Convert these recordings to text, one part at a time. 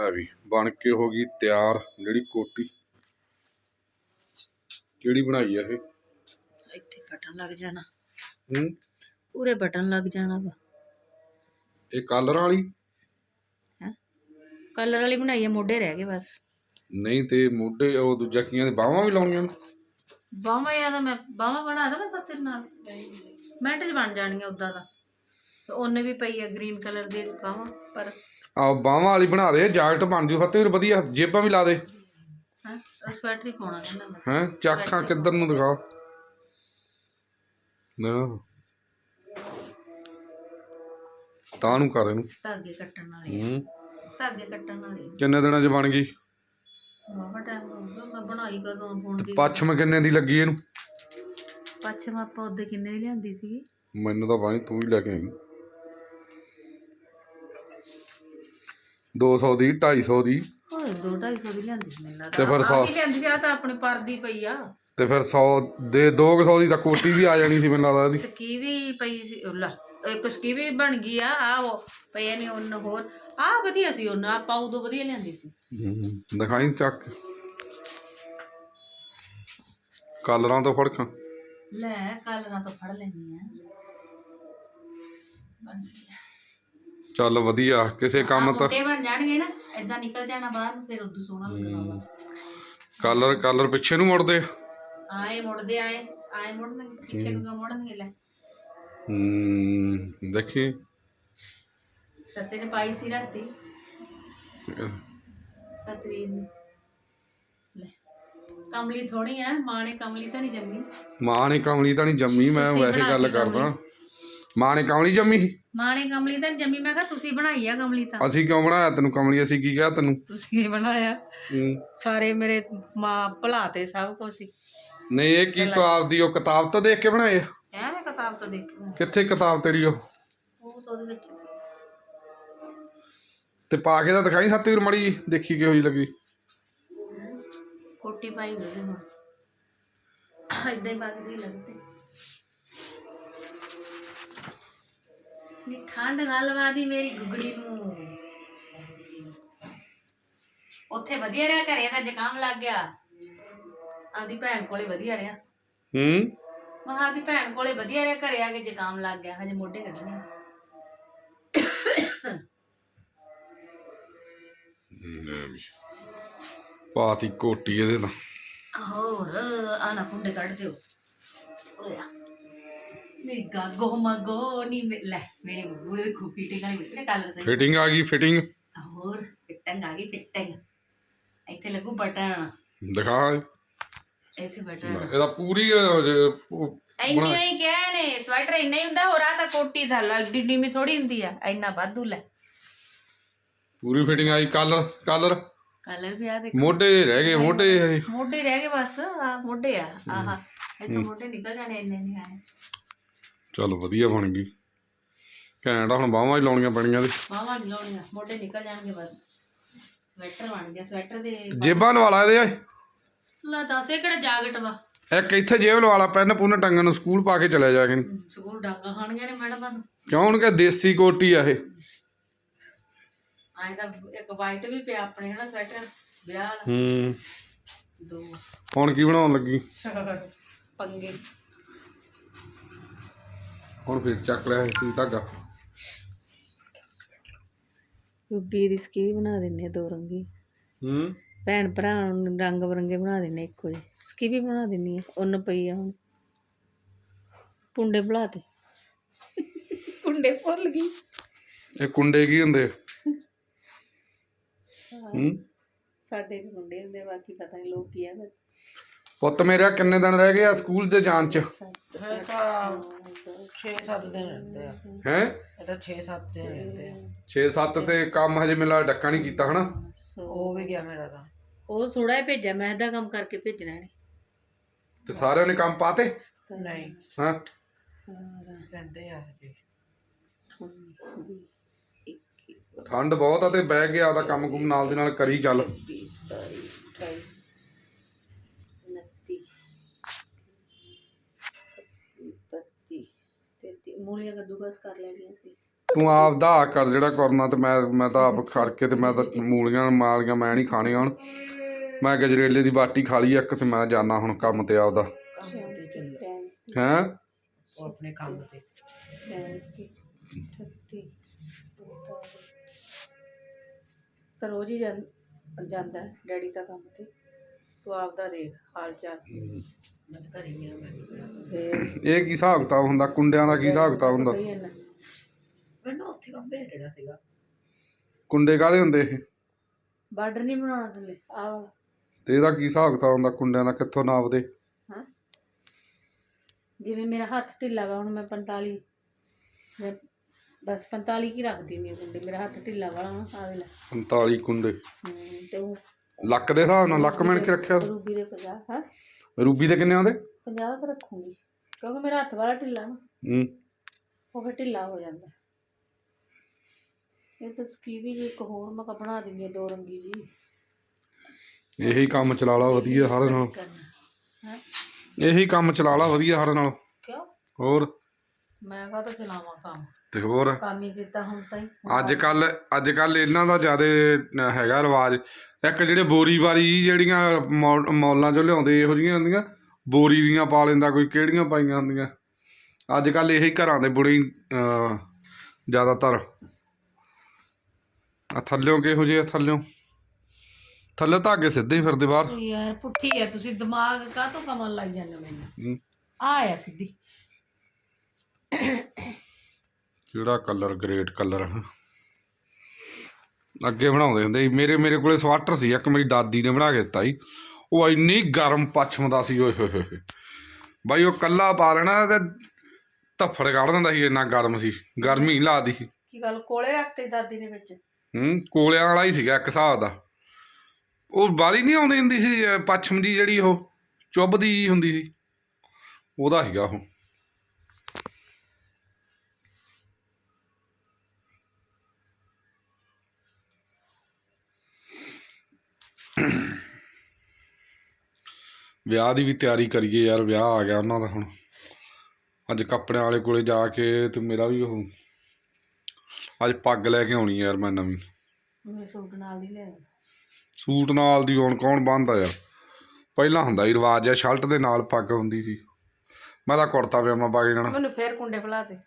ਹੈ ਵੀ ਬਣ ਕੇ ਹੋ ਗਈ ਤਿਆਰ ਜਿਹੜੀ ਕੋਟੀ। ਕਿਹੜੀ ਬਣਾਈ ਆ ਇਹ? ਇੱਥੇ ਬਟਨ ਲੱਗ ਜਾਣਾ। ਹੂੰ? ਪੂਰੇ ਬਟਨ ਲੱਗ ਜਾਣਾ ਵਾ। ਇਹ ਕਲਰ ਵਾਲੀ? ਹੈ? ਕਲਰ ਵਾਲੀ ਬਣਾਈ ਹੈ ਮੋਢੇ ਰਹਿ ਗਏ ਬਸ। ਨਹੀਂ ਤੇ ਮੋਢੇ ਉਹ ਦੂਜਾ ਕੀਆਂ ਦੇ ਬਾਹਾਂ ਵੀ ਲਾਉਣੀਆਂ ਨੇ? ਬਾਹਾਂ ਯਾ ਤਾਂ ਮੈਂ ਬਾਹਾਂ ਬਣਾ ਦਵਾਂ ਸੱਤੇ ਨਾਲ? ਮਿੰਟ ਚ ਬਣ ਜਾਣੀਆਂ ਉਦਾਂ ਦਾ ਤੇ ਉਹਨੇ ਵੀ ਪਈ ਹੈ ਗ੍ਰੀਨ ਕਲਰ ਦੀ ਬਾਹਾਂ ਪਰ ਆ ਬਾਹਾਂ ਵਾਲੀ ਬਣਾ ਦੇ ਜੈਕਟ ਬਣ ਜੂ ਫਤਿਹ ਵਧੀਆ ਜੇਬਾਂ ਵੀ ਲਾ ਦੇ। ਹੈ? ਸਵੈਟਰ ਹੀ ਪਾਉਣਾ ਕਹਿੰਦਾ ਮੈਂ। ਹੈਂ? ਚੱਕਾਂ ਕਿੱਧਰ ਨੂੰ ਦਿਖਾ। ਨਾ। ਤਾਂ ਨੂੰ ਕਰ ਇਹਨੂੰ। ਧਾਗੇ ਕੱਟਣ ਵਾਲੇ ਹੂੰ। ਧਾਗੇ ਕੱਟਣ ਵਾਲੇ ਕਿੰਨੇ ਦਿਨਾਂ 'ਚ ਬਣ ਗਈ? ਟਾਈਮ ਮੈਂ ਬਣਾਈ ਕਦੋਂ ਪੱਛਮ ਕਿੰਨੇ ਦੀ ਲੱਗੀ ਇਹਨੂੰ? ਪੱਛਮ ਆਪਾਂ ਉਹਦੇ ਕਿੰਨੇ ਦੀ ਲਿਆਂਦੀ ਸੀ ਮੈਨੂੰ ਤਾਂ ਬਾਈ ਤੂੰ ਹੀ ਲੈ ਕੇ ਆਈ। 200 ਦੀ 250 ਦੀ। ਹੋਰ 2 250 ਦੀ ਲਿਆਂਦੀ ਸੀ ਮੈਨੂੰ ਤੇ ਫਿਰ ਸੌ- ਆਹ ਵੀ ਲਿਆਂਦੀ ਸੀ? ਆ ਤਾਂ ਆਪਣੀ ਪਰਦੀ ਪਈ ਆ। ਤੇ ਫਿਰ 100 ਦੇ 200 ਦੀ ਤਾਂ ਕੋਟੀ ਵੀ ਆ ਜਾਣੀ ਸੀ ਮੈਨੂੰ ਲੱਗਦਾ ਇਹਦੀ ਸਕੀ ਵੀ ਪਈ ਸੀ ਉਹ ਲੈ ਇੱਕ ਸਕੀ ਵੀ ਬਣ ਗਈ ਆ ਆ ਉਹ ਪਈ ਨਹੀਂ ਉਹਨ ਹੋਰ। ਆ ਵਧੀਆ ਸੀ ਉਹਨ ਆਪਾਂ ਉਦੋਂ ਵਧੀਆ ਲਿਆਂਦੀ ਸੀ। ਹੂੰ, ਦਿਖਾਈ ਚੱਕ। ਕਲਰਾਂ ਤੋਂ ਫੜਕਾਂ। ਲੈ ਕਲਰਾਂ ਤੋਂ ਫੜ ਲੈਣੀ ਆ। ਬਣ ਗਈ ਆ। ਚੱਲ ਵਧੀਆ ਕਿਸੇ ਕੰਮ ਤਾਂ ਬੂਟੇ ਬਣ ਜਾਣਗੇ ਨਾ ਏਦਾਂ ਨਿਕਲ ਜਾਣਾ ਬਾਹਰ ਨੂੰ ਫਿਰ ਉਦੋਂ ਸੋਹਣਾ ਲੱਗਣਾ ਕਲਰ ਕਲਰ ਪਿੱਛੇ ਨੂੰ ਮੁੜਦੇ। ਆਏ ਮੁੜਦੇ ਆਏ ਆਏ ਮੁੜਨਗੇ ਪਿੱਛੇ ਨੂੰ ਕਿਉਂ ਮੁੜਨਗੇ ਲੈ। ਹੂੰ ਦੇਖੀ। ਸੱਤੇ ਨੇ ਪਾਈ ਸੀ ਰਾਤੀ। ਸਤਵੀਰ ਨੇ। ਲੈ ਕਮਲੀ ਥੋੜੀ ਆ ਮਾਂ ਨੇ ਕਮਲੀ ਤਾਂ ਨਹੀਂ ਜੰਮੀ। ਮਾਂ ਨੇ ਕਮਲੀ ਤਾਂ ਨਹੀਂ ਜੰਮੀ ਮੈਂ ਵੈਸੇ ਗੱਲ ਕਰਦਾ। ਮਾਂ ਨੇ ਕਮਲੀ ਜੰਮੀ ਸੀ? ਮਾਂ ਨੇ ਕਮਲੀ ਤਾਂ ਨੀ ਜੰਮੀ। ਮੈਂ ਕਿਹਾ ਤੁਸੀਂ ਬਣਾਈ ਆ ਕਮਲੀ ਤਾਂ। ਅਸੀਂ ਕਿਉਂ ਬਣਾਇਆ? ਤੈਨੂੰ ਕਮਲੀ ਅਸੀਂ ਕੀ ਕਿਹਾ ਤੈਨੂੰ? ਤੁਸੀਂ ਹੀ ਬਣਾਇਆ। ਹੂੰ। ਸਾਰੇ ਮੇਰੇ ਮਾਂ ਭੁਲਾਤੇ ਸਭ ਕੁਝ ਸੀ ਨਹੀਂ ਇਹ ਕੀ ਤੂੰ ਆਪਦੀ ਉਹ ਕਿਤਾਬ ਤੋਂ ਦੇਖ ਕੇ ਬਣਾਏ ਆ? ਐ ਮੈਂ ਕਿਤਾਬ ਤੋਂ ਦੇਖੀ ਕਿੱਥੇ ਕਿਤਾਬ ਤੇਰੀ ਉਹ? ਉਹ ਤਾਂ ਉਹਦੇ ਵਿੱਚ। ਤੇ ਪਾ ਕੇ ਤਾਂ ਦਿਖਾਈ ਸੱਤਵੀਰ ਮੜੀ ਜਿਹੀ, ਦੇਖੀ ਕਿਹੋ ਜਿਹੀ ਲੱਗੀ। ਕੋਟੀ ਪਾਈ ਉਹਦੇ ਹੁਣ। ਏਦਾਂ ਹੀ ਲੱਗਦੀ ਲੱਗਦੀ। ਠੰਡ ਨਾ ਲਵਾ ਦੀ ਮੇਰੀ ਗੁਗੜੀ ਨੂੰ। ਉੱਥੇ ਵਧੀਆ ਰਿਹਾ ਘਰੇ ਤਾਂ ਜ਼ੁਕਾਮ ਲੱਗ ਗਿਆ। ਆਦੀ ਭੈਣ ਕੋਲੇ ਵਧੀਆ ਰਿਹਾ। ਹੂੰ? ਮੈਂ ਆਦੀ ਭੈਣ ਕੋਲੇ ਵਧੀਆ ਰਿਹਾ ਘਰੇ ਆ ਕੇ ਜ਼ੁਕਾਮ ਲੱਗ ਗਿਆ ਹਜੇ ਮੋਢੇ ਕੱਢਣੇ। ਪਾਤੀ ਕੋਟੀ ਇਹਦੇ ਤਾਂ। ਹੋਰ ਆ ਨਾ ਕੁੰਡੇ ਕੱਢ ਦਿਓ। ਗਾਗੋ ਮਗੋ ਨੀ ਮੇ- ਲੈ ਮੇਰੇ ਬੁੜੇ ਖੂ ਫਿਟਿੰਗ ਵਾਲੀ ਕਿਹੜੇ ਕਲਰ ਸਹੀ ਫਿਟਿੰਗ ਆ ਗਈ ਫਿਟਿੰਗ ਹੋਰ ਫਿਟਿੰਗ ਆ ਗਈ ਫਿਟਿੰਗ ਇੱਥੇ ਲੱਗੂ ਬਟਨ। ਦਿਖਾ। ਇੱਥੇ ਬਟਨ। ਇਹਦਾ ਪੂਰੀ ਉਹ ਜੇ- ਉਹ ਇੰਨੀ ਹੀ ਕਹਿ ਨੇ ਸਵੈਟਰ ਇੰਨਾ ਹੀ ਹੁੰਦਾ ਹੋਰ ਆ ਤਾਂ ਕੋਟੀ ਦਾ ਲੱਗਦੀ ਨੀਵੀਂ ਥੋੜੀ ਹੁੰਦੀ ਆ ਇੰਨਾ ਵਾਧੂ ਲੈ। ਪੂਰੀ ਫਿਟਿੰਗ ਆਈ ਕਲਰ ਕਲਰ ਕਲਰ ਵੀ ਆ ਦੇਖ। ਮੋਢੇ ਰਹਿ ਗਏ ਮੋਢੇ ਹਜੇ। ਮੋਢੇ ਰਹਿ ਗਏ ਬਸ ਆ ਮੋਢੇ ਆ ਆਹਾ। ਇੱਥੋਂ ਮੋਢੇ ਨਿਕਲ ਜਾਣੇ ਇੰਨੇ ਨਹੀਂ ਆਏ। ਚੱਲ ਵਧੀਆ ਬਣ ਗਈ। ਘੈਂਟ ਆ, ਹੁਣ ਬਾਹਾਂ ਹੀ ਲਾਉਣੀਆਂ ਪੈਣੀਆਂ ਤੇ। ਬਾਹਾਂ ਨਹੀਂ ਲਾਉਣੀਆਂ ਮੋਢੇ ਨਿਕਲ ਜਾਣਗੇ ਬਸ। ਸਵੈਟਰ ਬਣ ਗਿਆ ਸਵੈਟਰ ਦੇ ਜੇਬਾਂ ਲਵਾ ਲਾ ਇਹਦੇ ਓਏ। ਲਾ ਦੱਸ ਇਹ ਕਿਹੜਾ ਜਾਗਟ ਵਾ? ਇੱਕ ਇੱਥੇ ਜੇਬ ਲਵਾ ਲਾ ਪੈਨ ਪੁੰਨ ਟੰਗਣ ਨੂੰ ਸਕੂਲ ਪਾ ਕੇ ਚਲੇ ਜਾ ਕੇ। ਸਕੂਲ ਡਾਂਗਾ ਖਾਣੀਆਂ ਨੇ ਮੈਡਮਾਂ ਨੂੰ। ਕਿਉਂ ਕਿ ਦੇਸੀ ਕੋਟੀ ਆ ਇਹ? ਆਏ ਤਾਂ ਇੱਕ ਵਾਈਟ ਵੀ ਪਿਆ ਆਪਣੇ ਹਨਾ ਸਵੈਟਰ? ਵਿਆਹ ਵਾਲਾ। ਹੂੰ। ਦੋ। ਹੁਣ ਕੀ ਬਣਾਉਣ ਲੱਗੀ? ਪੰਗੇ। ਹੁਣ ਫਿਰ ਚੱਕ ਲਿਆ ਸੀ ਧਾਗਾ। ਰੂਬੀ ਦੀ ਸਕੀ ਬਣਾ ਦਿੰਨੇ ਦੋ ਰੰਗੀ। ਹੂੰ? ਭੈਣ ਭਰਾ ਨੂੰ ਰੰਗ ਬਰੰਗੇ ਬਣਾ ਦਿੰਨੇ ਇੱਕੋ ਜਿਹੇ। ਸਕੀ ਵੀ ਬਣਾ ਦਿੰਨੀ ਆ ਉਹਨ ਪਈ ਆ ਹੁਣ। ਪੁੰਡੇ ਬੁਲਾਤੇ ਪੁੰਡੇ ਭੁੱਲ ਗਈ। ਇਹ ਕੁੰਡੇ ਕੀ ਹੁੰਦੇ? ਹੂੰ। ਸਾਡੇ ਵੀ ਮੁੰਡੇ ਹੁੰਦੇ ਬਾਕੀ ਪਤਾ ਨਹੀਂ ਲੋਕ ਕੀ ਆ। ਪੁੱਤ ਮੇਰਾ ਕਿੰਨੇ ਦਿਨ ਰਹਿ ਗਏ ਆ ਸਕੂਲ ਤੇ ਜਾਣ ਚ? 6-7 ਦਿਨ ਰਹਿੰਦੇ ਆ। ਹੈ? ਇਹ ਤਾਂ 6-7 ਦਿਨ ਰਹਿੰਦੇ ਆ। 6-7 ਤੇ ਕੰਮ ਹਜੇ ਮੇਲਾ ਡੱਕਾ ਨਹੀਂ ਕੀਤਾ ਹਨਾ? ਉਹ ਵੀ ਗਿਆ ਮੇਰਾ ਤਾਂ। ਉਹ ਥੋੜਾ ਜਿਹਾ ਭੇਜਿਆ ਮੈਂ ਇਹਦਾ ਕੰਮ ਕਰਕੇ ਭੇਜਣਾ ਨੇ ਤੇ ਸਾਰਿਆਂ ਨੇ ਕੰਮ ਪਾਤੇ? ਨਹੀਂ। ਹਾਂ? ਰਹਿੰਦੇ ਆ ਜੀ ਠੰਡ ਬਹੁਤ ਆ ਤੇ ਬਹਿ ਕੇ ਆਪਦਾ ਕੰਮ ਕੁਮ ਨਾਲ ਦੇ ਨਾਲ ਕਰੀ ਚੱਲ। ਮੂਲੀਆਂ ਕੱਦੂਕਸ ਕਰ ਲੈਣੀਆਂ ਸੀ। ਤੂੰ ਆਪ ਦਾ ਕਰ ਜਿਹੜਾ ਕਰਨਾ ਤੇ ਮੈਂ ਮੈਂ ਤਾਂ ਆਪ ਖੜ ਕੇ ਤੇ ਮੈਂ ਤਾਂ ਮੂਲੀਆਂ ਮਾਲੀਆਂ ਮੈਂ ਨਹੀਂ ਖਾਣੀਆਂ ਹੁਣ। ਮੈਂ ਗਜਰੇਲੇ ਦੀ ਬਾਟੀ ਖਾ ਲਈ ਇੱਕ ਤੇ ਮੈਂ ਜਾਣਾ ਹੁਣ ਕੰਮ ਤੇ ਆਪਦਾ। ਹੈਂ? ਉਹ ਆਪਣੇ ਕੰਮ ਤੇ। ਤਾਂ ਰੋਜ਼ ਹੀ ਜਾਂ- ਜਾਂਦਾ ਹੈ ਡੈਡੀ ਦਾ ਕੰਮ ਤੇ। ਤੂੰ ਆਪਦਾ ਦੇਖ ਹਾਲ ਚਾਲ। ਮੈਂ ਤਾਂ ਘਰੇ ਹੀ ਆ ਮੈਂ ਨਹੀਂ ਕਰਾਂ। ਤੇ ਇਹ ਕੀ ਹਿਸਾਬ ਕਿਤਾਬ ਹੁੰਦਾ? ਕੁੰਡਿਆਂ ਦਾ ਕੀ ਹਿਸਾਬ ਕਿਤਾਬ ਹੁੰਦਾ? ਪਈ ਇੰਨਾ। ਮੈਨੂੰ ਉੱਥੇ ਕੰਬੇ ਜਿਹੜਾ ਸੀਗਾ। ਕੁੰਡੇ ਕਾਹਦੇ ਹੁੰਦੇ ਇਹ? ਬਾਰਡਰ ਨਹੀਂ ਬਣਾਉਣਾ ਥੱਲੇ ਆਹ ਵਾਲਾ। ਤੇ ਇਹਦਾ ਕੀ ਹਿਸਾਬ ਕਿਤਾਬ ਹੁੰਦਾ ਕੁੰਡਿਆਂ ਦਾ? ਕਿੱਥੋਂ ਨਾਪਦੇ? ਹਾਂ। ਜਿਵੇਂ ਮੇਰਾ ਹੱਥ ਢਿੱਲਾ ਵਾ ਹੁਣ ਮੈਂ 45 ਮੈਂ ਬਸ 45 ਕੀ ਰੱਖਦੀ ਨਹੀਂ ਗੁੰਡੇ ਮੇਰਾ ਹੱਥ ਢਿੱਲਾ ਵਾਲਾ ਨਾ ਆ ਵੇਲਾ 45 ਕੁੰਡੇ। ਹੂੰ, ਤੇ ਉਹ ਲੱਕ ਦੇ ਹਿਸਾਬ ਨਾਲ ਲੱਕ ਮਿਣ ਕੇ ਰੱਖਿਆ? ਰੂਬੀ ਦੇ 50 ਹਾਂ। ਰੂਬੀ ਦੇ ਕਿੰਨੇ ਆਉਂਦੇ? 50 ਕੁ ਰੱਖੂੰਗੀ ਕਿਉਂਕਿ ਮੇਰਾ ਹੱਥ ਵਾਲਾ ਢਿੱਲਾ ਨਾ। ਹੂੰ। ਉਹ ਫਿਰ ਢਿੱਲਾ ਹੋ ਜਾਂਦਾ। ਇਹ ਤਾਂ ਸਕੀਵੀ ਜੀ ਇੱਕ ਹੋਰ ਮੈਂ ਬਣਾ ਦਿੰਦੀ ਆ ਦੋ ਰੰਗੀ ਜੀ। ਇਹੀ ਕੰਮ ਚਲਾ ਲਾ ਵਧੀਆ ਹਰ ਨਾਲ। ਹੈ? ਇਹੀ ਕੰਮ ਚਲਾ ਲਾ ਵਧੀਆ ਹਰ ਨਾਲ। ਕਿਉਂ? ਹੋਰ? ਮੈਂ ਕਹਾ ਤਾਂ ਚਲਾਵਾਂ ਕੰਮ? ਤੇ ਹੋਰ? ਕੰਮ ਹੀ ਕੀਤਾ ਹੁਣ ਤਾਂ ਹੀ। ਅੱਜ ਕੱਲ ਅੱਜ ਕੱਲ ਇਹਨਾਂ ਦਾ ਜ਼ਿਆਦਾ ਹੈਗਾ ਰਿਵਾਜ। ਇੱਕ ਜਿਹੜੇ ਬੋਰੀ ਵਾਲੀ ਜਿਹੜੀਆਂ ਮੌਲਾਂ ਚੋਂ ਲਿਆਉਂਦੇ ਇਹੋ ਜਿਹੀਆਂ ਹੁੰਦੀਆਂ ਬੋਰੀ ਦੀਆਂ ਪਾ ਲੈਂਦਾ ਕੋਈ ਕਿਹੜੀਆਂ ਪਾਈਆਂ ਹੁੰਦੀਆਂ? ਅੱਜ ਕੱਲ ਇਹੀ ਘਰਾਂ ਦੇ ਬੁੜੇ ਜ਼ਿਆਦਾਤਰ। ਆ ਥੱਲਿਓਂ ਕਿਹੋ ਜਿਹੇ ਥੱਲਿਓਂ? ਥੱਲੇ ਧਾਗੇ ਸਿੱਧੇ ਹੀ ਫਿਰਦੇ ਬਾਹਰ। ਯਾਰ ਪੁੱਠੀ ਆ ਤੁਸੀਂ ਦਿਮਾਗ ਕਾਹਤੋਂ ਕਮਲ ਲਾਈ ਜਾਂਦੇ ਮੈਨੂੰ? ਆ ਸਿੱਧੀ। ਕਿਹੜਾ ਕਲਰ ਗ੍ਰੇਟ ਕਲਰ ਅੱਗੇ ਬਣਾਉਂਦੇ ਹੁੰਦੇ ਸੀ। ਮੇਰੇ ਮੇਰੇ ਕੋਲੇ ਸਵਾਟਰ ਸੀ। ਇੱਕ ਮੇਰੀ ਦਾਦੀ ਨੇ ਬਣਾ ਕੇ ਦਿੱਤਾ ਸੀ। ਉਹ ਇੰਨੀ ਗਰਮ ਪੱਛਮ ਦਾ ਸੀ। ਓਏ ਹੋਏ ਹੋਏ ਬਾਈ ਉਹ ਕੱਲਾ ਪਾ ਲੈਣਾ ਤੇ ਧੱਫੜ ਕੱਢ ਦਿੰਦਾ ਸੀ ਇੰਨਾ ਗਰਮ ਸੀ। ਗਰਮੀ ਲਾਦੀ ਸੀ। ਕੀ ਗੱਲ ਕੋਲੇ ਰੱਖਤੇ ਦਾਦੀ ਨੇ ਵਿੱਚ? ਹੂੰ ਕੋਲਿਆਂ ਵਾਲਾ ਹੀ ਸੀਗਾ ਇੱਕ ਹਿਸਾਬ ਦਾ। ਉਹ ਬਾਲੀ ਨਹੀਂ ਆਉਂਦੀ ਹੁੰਦੀ ਸੀ ਪੱਛਮ ਦੀ ਜਿਹੜੀ ਉਹ ਚੁੱਭਦੀ ਹੁੰਦੀ ਸੀ। ਉਹਦਾ ਸੀਗਾ ਉਹ। ਵਿਆਹ ਦੀ ਵੀ ਤਿਆਰੀ ਕਰੀਏ ਯਾਰ ਵਿਆਹ ਆ ਗਿਆ ਉਹਨਾਂ ਦਾ ਹੁਣ। ਅੱਜ ਕੱਪੜਿਆਂ ਵਾਲੇ ਕੋਲੇ ਜਾ ਕੇ ਤੇ ਮੇਰਾ ਵੀ ਉਹ ਅੱਜ ਪੱਗ ਲੈ ਕੇ ਆਉਣੀ ਯਾਰ ਮੈਂ ਨਵੀਂ। ਮੇਰੇ ਸੂਟ ਨਾਲ ਦੀ ਲੈ ਸੂਟ ਨਾਲ ਦੀ ਹੁਣ ਕੌਣ ਬੰਨਦਾ ਯਾਰ? ਪਹਿਲਾਂ ਹੁੰਦਾ ਹੀ ਰਿਵਾਜ ਜਿਹਾ ਸ਼ਰਟ ਦੇ ਨਾਲ ਪੱਗ ਹੁੰਦੀ ਸੀ। ਮੈਂ ਤਾਂ ਕੁੜਤਾ ਪਜਾਮਾ ਪਾ ਕੇ ਜਾਣਾ। ਮੈਨੂੰ ਫੇਰ ਕੁੰਡੇ ਬੁਲਾ ਦੇ।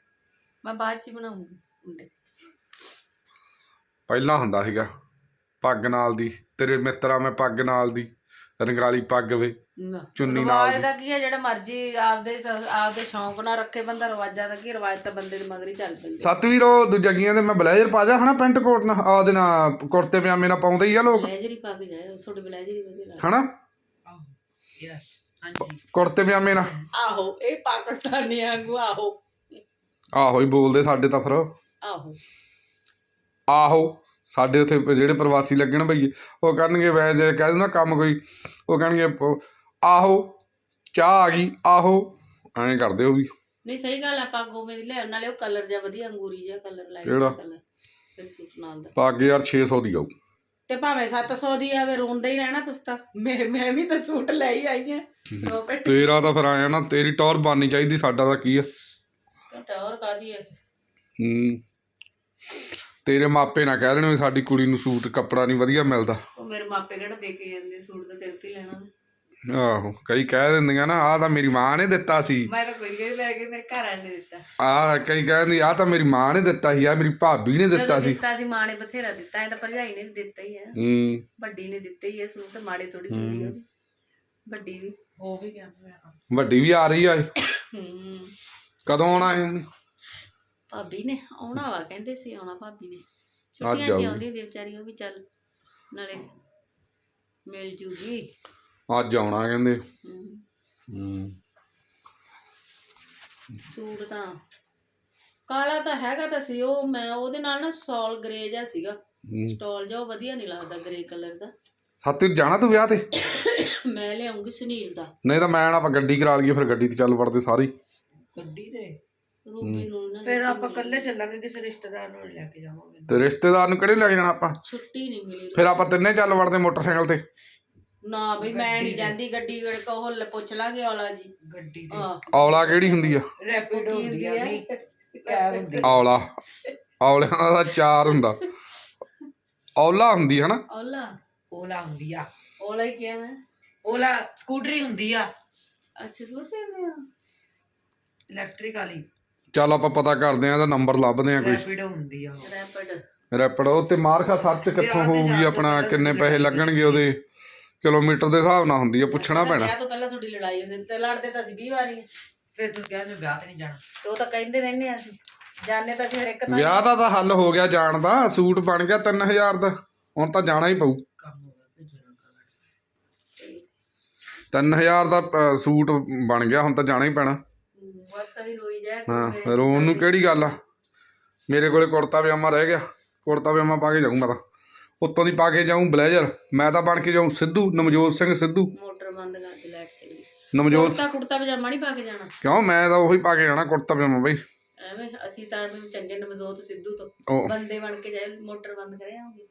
ਮੈਂ ਬਾਅਦ ਚ ਬਣਾਉਂਗੀ ਕੁੰਡੇ। ਪਹਿਲਾਂ ਹੁੰਦਾ ਸੀਗਾ। ਪੱਗ ਨਾਲ ਦੀ ਤੇਰੇ ਮਿੱਤਰਾ ਮੈਂ ਪੱਗ ਨਾਲ ਦੀ ਰੰਗਾਲੀ ਪੱਗ ਵੇ ਨਾ। ਚੁੰਨੀ ਨਾਲ ਰਿਵਾਜ ਦਾ ਕੀ ਹੈ ਜਿਹੜਾ ਮਰਜ਼ੀ ਆਪਦੇ ਸ- ਆਪਦੇ ਸ਼ੌਂਕ ਨਾਲ ਰੱਖੇ ਬੰਦਾ ਰਿਵਾਜਾਂ ਦਾ ਕੀ ਰਿਵਾਜ ਤਾਂ ਬੰਦੇ ਦੇ ਮਗਰ ਹੀ ਚੱਲ ਪੈਂਦੇ ਸਤਵੀਰ ਉਹ ਦੂਜਾ ਗੀਆਂ ਦੇ ਮੈਂ ਬਲੇਜ਼ਰ ਪਾ ਜਾ ਹਨਾ ਪੈਂਟ ਕੋਟ ਨਾਲ ਆਦੇ ਨਾਲ ਕੁੜਤੇ ਪਜਾਮੇ ਨਾਲ ਪਾਉਂਦੇ ਹੀ ਆ ਲੋਕ। ਬਲੇਜ਼ਰ ਹੀ ਪਾ ਕੇ ਜਾਏ ਤੁਹਾਡੇ ਬਲੇਜ਼ਰ ਹੀ ਵਧੀਆ ਲੱਗਦਾ। ਹਨਾ? ਹਾਂਜੀ। ਕੁੜਤੇ ਪਜਾਮੇ ਨਾਲ। ਆਹੋ ਇਹ ਪਾਕਿਸਤਾਨੀ ਆਂਗੂ ਆਹੋ। ਆਹੋ ਹੀ ਬੋਲਦੇ ਸਾਡੇ ਤਾਂ ਫਿਰ। ਆਹੋ। ਆਹੋ। ਸਾਡੇ ਉੱਥੇ ਜਿਹੜੇ ਪ੍ਰਵਾਸੀ ਲੱਗਣ ਭਈਏ ਉਹ ਕਰਨਗੇ ਮੈਂ ਜੇ ਕਹਿ ਦਿੰਦਾ ਕੰਮ ਕੋਈ ਉਹ ਕਹਿਣਗੇ ਆਹੋ ਚਾਹ ਆ ਗਈ ਆਹੋ ਐਂ ਕਰਦੇ ਉਹ ਵੀ। ਨਹੀਂ ਸਹੀ ਗੱਲ ਆ ਪੱਗ ਉਵੇਂ ਦੀ ਲੈ ਨਾਲੇ ਉਹ ਕਲਰ ਜਿਹਾ ਵਧੀਆ ਅੰਗੂਰੀ ਜਿਹਾ ਕਲਰ ਲਾਈਟ ਕਿਹੜਾ? ਕਲਰ ਫਿਰ ਸੂਟ ਨਾਲ ਦਾ। ਪੱਗ ਯਾਰ 600 ਦੀ ਆਊ। ਤੇ ਭਾਵੇਂ 700 ਦੀ ਆਵੇ ਰੋਂਦਾ ਹੀ ਰਹਿਣਾ ਤੁਸੀਂ ਤਾਂ। ਮੈਂ ਮੈਂ ਵੀ ਤਾਂ ਸੂਟ ਲੈ ਹੀ ਆਈ ਆ ਤੇਰਾ ਤਾਂ ਫਿਰ ਆਇਆ ਨਾ ਤੇਰੀ ਟੌਰ ਬਣਨੀ ਚਾਹੀਦੀ ਸਾਡਾ ਤਾਂ ਕੀ ਆ? ਟੌਰ ਕਾਦੀ ਹੈ ਹੂੰ। ਤੇਰੇ ਮਾਪੇ ਨਾ ਕਹਿ ਦੇਣ ਵੀ ਸਾਡੀ ਕੁੜੀ ਨੂੰ ਸੂਟ ਕੱਪੜਾ ਨਹੀਂ ਵਧੀਆ ਮਿਲਦਾ। ਉਹ ਮੇਰੇ ਮਾਪੇ ਕਿਹੜਾ ਦੇ ਕੇ ਜਾਂਦੇ ਸੂਟ ਤਾਂ ਤੇਰੇ ਤੇ ਹੀ ਲੈਣਾ। ਆਹੋ ਕਈ ਕਹਿ ਦਿੰਦੀਆਂ ਨਾ ਆਹ ਤਾਂ ਮੇਰੀ ਮਾਂ ਨੇ ਦਿੱਤਾ ਸੀ। ਮੈਂ ਤਾਂ ਕੋਈ ਨਹੀਂ ਲੈ ਕੇ ਮੇਰੇ ਘਰ ਵਾਲੇ ਨੇ ਦਿੱਤਾ। ਆਹ ਕਈ ਕਹਿੰਦੀ ਆਹ ਤਾਂ ਮੇਰੀ ਮਾਂ ਨੇ ਦਿੱਤਾ ਸੀ ਆ ਮੇਰੀ ਭਾਬੀ ਨੇ ਦਿੱਤਾ ਸੀ। ਦਿੱਤਾ ਸੀ ਮਾਂ ਨੇ ਬਥੇਰਾ ਦਿੱਤਾ ਇਹ ਤਾਂ ਭਰਜਾਈ ਨੇ ਵੀ ਦਿੱਤਾ ਹੀ ਹੈ ਹੂੰ। ਵੱਡੀ ਨੇ ਦਿੱਤੇ ਹੀ ਹੈ ਸੂਟ ਮਾੜੇ ਥੋੜੀ ਦਿੰਦੀ ਉਹ ਵੀ। ਵੱਡੀ ਵੀ। ਹੋ ਵੀ ਗਿਆ ਮੇਰਾ ਵੱਡੀ ਵੀ ਆ ਰਹੀ ਆ ਇਹ। ਹੂੰ। ਕਦੋਂ ਆਉਣਾ ਇਹਨੇ ਭਾਬੀ ਨੇ ਆਉਣਾ ਵਾ ਕਹਿੰਦੇ ਸੀ ਆਉਣਾ ਭਾਬੀ ਨੇ। ਛੁੱਟੀਆਂ 'ਚ ਆਊਗੀ। ਆਉਂਦੀ ਹੁੰਦੀ ਵਿਚਾਰੀ ਉਹ ਵੀ ਚੱਲ ਨਾਲੇ ਮਿਲ ਜੂਗੀ। ਅੱਜ ਆਉਣਾ ਕਹਿੰਦੇ। ਹੂੰ। ਹੂੰ। ਸੂਟ ਤਾਂ ਕਾਲਾ ਤਾਂ ਹੈਗਾ ਤਾਂ ਸੀ ਉਹ ਮੈਂ ਉਹਦੇ ਨਾਲ ਨਾ ਸੌਲ ਗ੍ਰੇ ਜਿਹਾ ਸੀਗਾ। ਸਟਾਲ ਜਿਹਾ ਉਹ ਵਧੀਆ ਨਹੀਂ ਲੱਗਦਾ ਗ੍ਰੇ ਕਲਰ ਦਾ। ਸੱਤ ਜਾਣਾ ਤੂੰ ਵਿਆਹ ਤੇ? ਮੈਂ ਲਿਆਉਂਗੀ ਸੁਨੀਲ ਦਾ। ਨਹੀਂ ਤਾਂ ਮੈਂ ਨਾ ਆਪਾਂ ਗੱਡੀ ਕਰਾ ਲਈਏ ਫਿਰ ਗੱਡੀ ਤੇ ਚੱਲ ਵੜਦੇ ਸਾਰੇ। ਹੀ। ਗੱਡੀ ਤੇ? ਰੂਬੀ ਨੂੰ ਨਾ ਫਿਰ ਆਪਾਂ ਇਕੱਲੇ ਚੱਲਾਂਗੇ ਕਿਸੇ ਰਿਸ਼ਤੇਦਾਰ ਨੂੰ ਲੈ ਕੇ ਜਾਵਾਂਗੇ। ਤੇ ਰਿਸ਼ਤੇਦਾਰ ਨੂੰ ਕਿਹੜੇ ਲੈ ਕੇ ਜਾਣਾ ਆਪਾਂ? ਛੁੱਟੀ ਨਹੀਂ ਮਿਲੀ ਫਿਰ ਆਪਾਂ ਤਿੰਨੇ ਚੱਲ ਵੜਦੇ ਮੋਟਰਸਾਈਕਲ ਤੇ। ਨਾ ਬਈ ਮੈਂ ਨਹੀਂ ਜਾਂਦੀ ਗੱਡੀ ਕੋ ਪੁੱਛ ਲਾਂਗੇ ਔਲਾ ਜੀ। ਗੱਡੀ ਤੇ ਹਾਂ। ਔਲਾ ਕਿਹੜੀ ਹੁੰਦੀ ਆ? ਰੈਪਿਡ ਹੁੰਦੀ ਆ ਨਹੀਂ ਕੈਬ ਹੁੰਦੀ ਔਲਾ। ਔਲਿਆਂ ਦਾ ਚਾਰ ਹੁੰਦਾ। ਔਲਾ ਹੁੰਦੀ ਹੈ ਨਾ ਔਲਾ? ਓਲਾ ਹੁੰਦੀ ਆ। ਔਲਾ ਹੀ ਕਿਹਾ ਮੈਂ। ਓਲਾ ਸਕੂਟਰੀ ਹੁੰਦੀ ਆ। ਅੱਛਾ ਸੁਣ ਰਹੇ ਹੋ ਇਲੈਕਟ੍ਰਿਕ ਵਾਲੀ। ਚੱਲ ਆਪਾਂ ਪਤਾ ਕਰਦੇ ਆਂ ਇਹਦਾ ਨੰਬਰ ਲੱਭਦੇ ਆਂ ਕੋਈ। ਰੈਪਿਡੋ ਹੁੰਦੀ ਆ ਉਹ। ਰੈਪਿਡ ਰੈਪਿਡ ਉਹ ਤੇ ਮਾਰਖਾ ਸਰਚ ਕਿੱਥੋਂ ਹੋਊਗੀ ਆਪਣਾ ਕਿੰਨੇ ਪੈਸੇ ਲੱਗਣਗੇ ਉਹਦੇ? ਕਿਲੋਮੀਟਰ ਦੇ ਹਿਸਾਬ ਨਾਲ ਹੁੰਦੀ ਆ ਪੁੱਛਣਾ ਪੈਣਾ। ਵਿਆਹ ਤੋਂ ਪਹਿਲਾਂ ਤੁਹਾਡੀ ਲੜਾਈ ਹੁੰਦੀ ਤੇ ਲੜਦੇ ਤਾਂ ਅਸੀਂ 20 ਵਾਰੀ ਫਿਰ ਤੂੰ ਕਹਿੰਦੇ ਵਿਆਹ ਤੇ ਨਹੀਂ ਜਾਣਾ। ਤੇ ਉਹ ਤਾਂ ਕਹਿੰਦੇ ਰਹਿੰਦੇ ਆ ਅਸੀਂ। ਜਾਣੇ ਤਾਂ ਅਸੀਂ ਹਰ ਇੱਕ ਤਾਂ ਵਿਆਹ ਦਾ ਤਾਂ ਹੱਲ ਹੋ ਗਿਆ ਜਾਣ ਦਾ ਸੂਟ ਬਣ ਗਿਆ 3000 ਦਾ ਹੁਣ ਤਾਂ ਜਾਣਾ ਹੀ ਪਊ। ਕੰਮ ਹੋ ਗਿਆ ਭੇਜਣਾ ਕਰ 3000 ਦਾ ਅ, ਸੂਟ ਬਣ ਗਿਆ ਹੁਣ ਤਾਂ ਜਾਣਾ ਹੀ ਪੈਣਾ। ਬਸ ਅਭੀ ਰੋਈ ਜਾਏ ਹਾਂ ਰੋਣ ਨੂੰ ਕਿਹੜੀ ਗੱਲ ਆ? ਮੇਰੇ ਕੋਲੇ ਕੁੜਤਾ ਪਜਾਮਾ ਰਹਿ ਗਿਆ। ਕੁੜਤਾ ਪਜਾਮਾ ਪਾ ਕੇ ਜਾਊਂ ਮੈਂ ਤਾਂ। ਉੱਤੋਂ ਦੀ ਪਾ ਕੇ ਜਾਊਂ ਬਲੇਜ਼ਰ। ਮੈਂ ਤਾਂ ਬਣ ਕੇ ਜਾਊਂ ਸਿੱਧੂ ਨਵਜੋਤ ਸਿੰਘ ਸਿੱਧੂ। ਮੋਟਰ ਬੰਦ ਕਰ ਦੇ ਲਾਈਟ ਚਲੀ ਨਵਜੋਤ ਕੁੜਤਾ ਕੁੜਤਾ ਪਜਾਮਾ ਨਹੀਂ ਪਾ ਕੇ ਜਾਣਾ? ਕਿਉਂ? ਮੈਂ ਤਾਂ ਉਹੀ ਪਾ ਕੇ ਜਾਣਾ ਕੁੜਤਾ ਪਜਾਮਾ ਬਈ। ਐਵੇਂ ਅਸੀਂ ਤਾਂ ਚੰਗੇ ਨਮਦੋਤ ਸਿੱਧੂ ਤੋਂ। ਉਹ ਬੰਦੇ ਬਣ ਕੇ ਜਾਏ ਮੋਟਰ ਬੰਦ ਕਰਿਆ ਹੋਗੇ